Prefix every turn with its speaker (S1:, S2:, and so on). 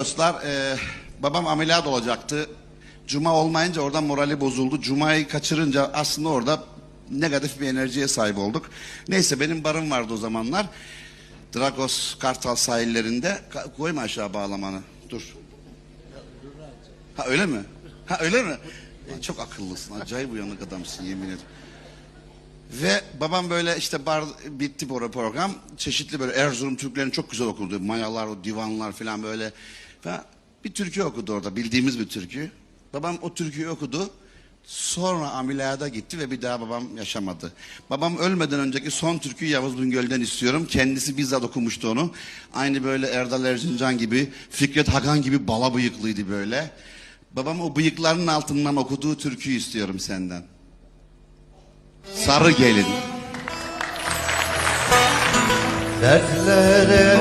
S1: Dostlar, e, babam ameliyat olacaktı. Cuma olmayınca oradan morali bozuldu. Cuma'yı kaçırınca aslında orada negatif bir enerjiye sahip olduk. Neyse benim barım vardı o zamanlar. Dragos Kartal sahillerinde. Ka- koyma aşağı bağlamanı. Dur. Ha öyle mi? Ha öyle mi? E, çok akıllısın. Acayip uyanık adamsın yemin ederim. Ve babam böyle işte bar bitti bu program. Çeşitli böyle Erzurum Türklerin çok güzel okudu. Mayalar, o divanlar falan böyle. Falan. Bir türkü okudu orada bildiğimiz bir türkü. Babam o türküyü okudu. Sonra ameliyata gitti ve bir daha babam yaşamadı. Babam ölmeden önceki son türküyü Yavuz Bingöl'den istiyorum. Kendisi bizzat okumuştu onu. Aynı böyle Erdal Erzincan gibi, Fikret Hakan gibi bala bıyıklıydı böyle. Babam o bıyıklarının altından okuduğu türküyü istiyorum senden. Sarı gelin.
S2: Dertlere